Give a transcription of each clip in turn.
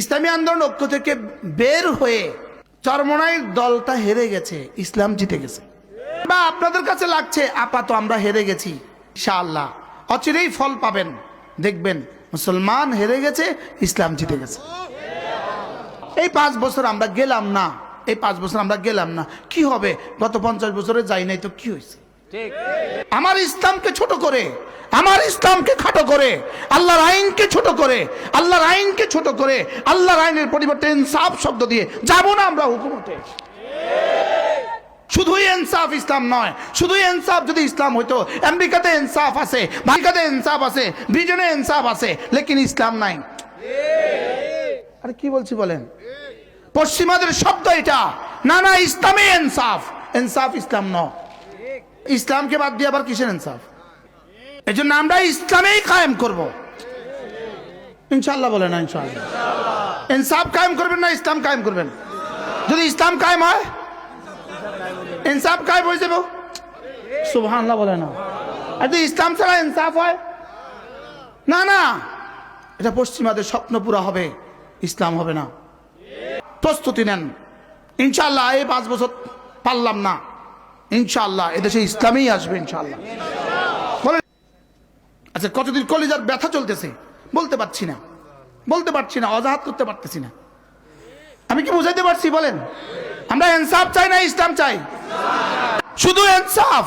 ইসলামী আন্দোলন ঐক্য থেকে বের হয়ে চরমনাইয়ের দলটা হেরে গেছে, ইসলাম জিতে গেছে। বা আপনাদের কাছে লাগছে আপাতত আমরা হেরে গেছি, ইনশাআল্লাহ। অচিরেই ফল পাবেন, দেখবেন, মুসলমান হেরে গেছে, ইসলাম জিতে গেছে। এই পাঁচ বছর আমরা গেলাম না, এই পাঁচ বছর আমরা গেলাম না। কি হবে? গত পঞ্চাশ বছরে যাই নাই তো কি হয়েছে? আমার ইসলামকে ছোট করে, আমার ইসলামকে খাটো করে, আল্লাহর আইনকে ছোট করে, আল্লাহর আইনকে ছোট করে, আল্লাহর আইনের পরিবর্তে ইনসাফ শব্দ দিয়ে যাব না আমরা হুকুমতে। শুধুই ইনসাফ ইসলাম নয়, শুধুই ইনসাফ যদি ইসলাম হইতো, আমেরিকাতে ইনসাফ আছে আমেরিকাতে ইনসাফ আছে, ব্রিটেনে ইনসাফ আছে, লেকিন ইসলাম নাই। আরে কি বলছি বলেন? পশ্চিমাদের শব্দ এটা, না না, ইসলামে ইনসাফ ইনসাফ ইসলাম ন ইসলামকে বাদ দিয়ে আবার কিসের ইনসাফ? এই জন্য আমরা ইসলামেই কায়েম করব। ইনশাল্লাহ বলে না ইনশাল্লাহ ইনসাফ কায়েম করবেন না, ইসলাম কায়েম করবেন। যদি ইসলাম কায়েম হয়, ইনসাফ কায়েম হয়ে যাবে। সুবহানাল্লাহ বলে না। আর যদি ইসলাম ছাড়া ইনসাফ হয়, না না। এটা পশ্চিমাদের স্বপ্ন পুরা হবে, ইসলাম হবে না। প্রস্তুতি নেন। ইনশাল্লাহ এই পাঁচ বছর পারলাম না। ইনশাল্লাহ এদেশে ইসলামই আসবে ইনশাল্লাহ আচ্ছা কতদিন কলিজার ব্যথা চলতেছে? বলতে পারছি না। বলতে পারছি না, অজাহাত করতে পারতেছি না। আমি কি বুঝাইতে পারছি, বলেন? আমরা ইনসাফ চাই না ইসলাম চাই? শুধু ইনসাফ!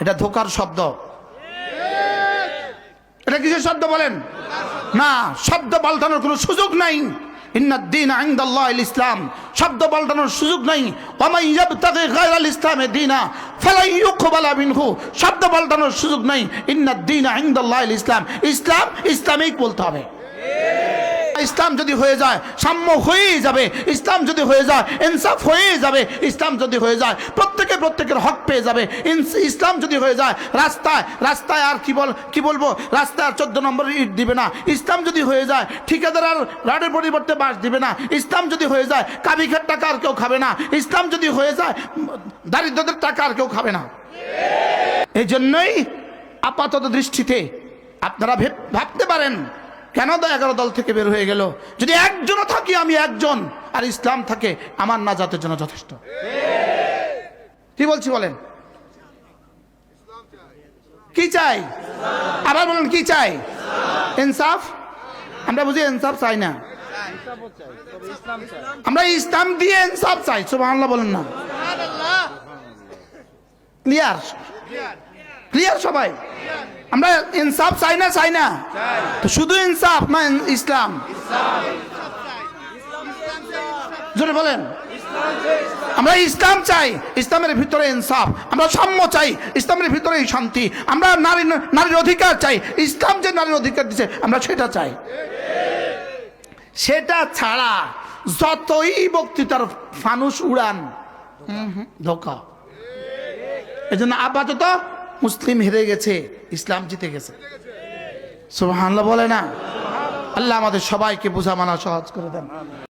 এটা ধোকার শব্দ। এটা কিসের শব্দ, বলেন? না, শব্দ পাল্টানোর কোনো সুযোগ নাই। ইন্নাদ্দিন আইন্দাল্লাহ ইসলাম। শব্দ পাল্টানোর সুযোগ নাই। দিনা শব্দ পাল্টানোর সুযোগ নাই। আইন্দাল্লাহ ইসলাম। ইসলাম ইসলামিক বলতে হবে। ইসলাম যদি হয়ে যায়, সাম্য হয়েই যাবে। ইসলাম যদি হয়ে যায়, ইনসাফ হয়েই যাবে। ইসলাম যদি হয়ে যায়, প্রত্যেকে প্রত্যেকের হক পেয়ে যাবে। ইসলাম যদি হয়ে যায়, রাস্তায় রাস্তায় আর কি বল কি বলব? রাস্তায় আর চোদ্দ নম্বর ইট দিবে না। ইসলাম যদি হয়ে যায়, ঠিকাদার আর রাডের পরিবর্তে বাস দিবে না। ইসলাম যদি হয়ে যায় কাবিখার টাকা আর কেউ খাবে না। ইসলাম যদি হয়ে যায়, দারিদ্রদের টাকা আর কেউ খাবে না। এই জন্যই আপাতত দৃষ্টিতে আপনারা ভেব- ভাবতে পারেন কেন তো এগারো দল থেকে বের হয়ে গেল? যদি একজনও থাকি আমি একজন আর ইসলাম থাকে আমার না জাতের জন্য যথেষ্ট। কি বলছি বলেন? কি চাই? আবার বলেন কি চাই? ইনসাফ? আমরা বুঝি ইনসাফ চাই না? আমরা ইসলাম দিয়ে ইনসাফ চাই সুবহানাল্লাহ বলেন না। ক্লিয়ার? ক্লিয়ার সবাই? আমরা ইনসাফ চাই না চাই না। তো শুধু ইনসাফ না ইসলাম। জোরে বলেন। আমরা ইসলাম চাই ইসলামের ভিতরে ইনসাফ। আমরা সাম্য চাই ইসলামের ভিতরে শান্তি। আমরা নারী নারীর অধিকার চাই। ইসলাম যে নারীর অধিকার দিচ্ছে আমরা সেটা চাই। সেটা ছাড়া যতই বক্তৃতার ফানুস উড়ান ধোকা। এই জন্য আপাতত মুসলিম হেরে গেছে, ইসলাম জিতে গেছে। সুবহানাল্লাহ বলে না? আল্লাহ আমাদের সবাইকে বোঝা মানা সহজ করে দেন।